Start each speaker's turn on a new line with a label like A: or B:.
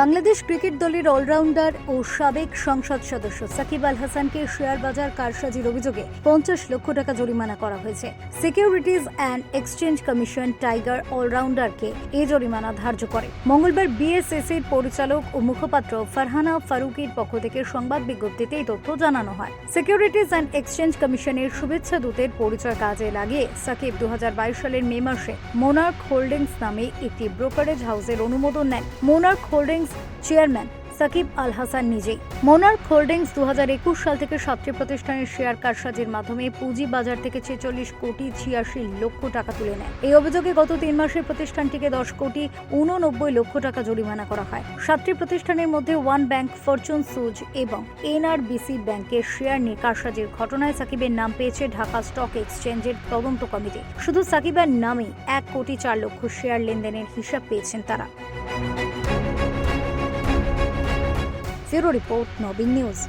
A: Bangladesh cricket দলের allrounder ও সাবেক সংসদ সদস্য সাকিব আল হাসানকে শেয়ার বাজার কারসাজির অভিযোগে পঞ্চাশ লক্ষ টাকা জরিমানা করা হয়েছে। Securities and exchange commission tiger অলরাউন্ডারকে এ জরিমানা ধার্য করে। মঙ্গলবার বিএসএসির পরিচালক ও মুখপাত্র ফারহানা ফারুকির পক্ষ থেকে সংবাদ বিজ্ঞপ্তিতে এই তথ্য জানানো হয়। সিকিউরিটিজ অ্যান্ড এক্সচেঞ্জ কমিশনের শুভেচ্ছা দূতের পরিচয় কাজে লাগিয়ে সাকিব দু হাজার বাইশ সালের মে মাসে মোনার্ক হোল্ডিংস নামে একটি ব্রোকারেজ হাউসের অনুমোদন নেন। Monarch Holdings chairman Shakib Al Hasan নিজেই। মোনার্ক হোল্ডিংস দু হাজার একুশ সাল থেকে সাতটি প্রতিষ্ঠানের শেয়ার কারসাজির মাধ্যমে পুঁজি বাজার থেকে ছেচল্লিশ কোটি ছিয়াশি লক্ষ টাকা তুলে নেয়। এই অভিযোগে গত তিন মাসে প্রতিষ্ঠানটিকে দশ কোটি উননব্বই লক্ষ টাকা জরিমানা করা হয়। সাতটি প্রতিষ্ঠানের মধ্যে ওয়ান ব্যাংক, ফরচুন, সুজ এবং এনআরবিসি ব্যাংকের শেয়ার নিয়ে কারসাজির ঘটনায় সাকিবের নাম পেয়েছে ঢাকা স্টক এক্সচেঞ্জের তদন্ত কমিটি। শুধু সাকিবের নামে এক কোটি চার লক্ষ শেয়ার লেনদেনের হিসাব পেয়েছেন তারা। Bureau Report, Nobin News.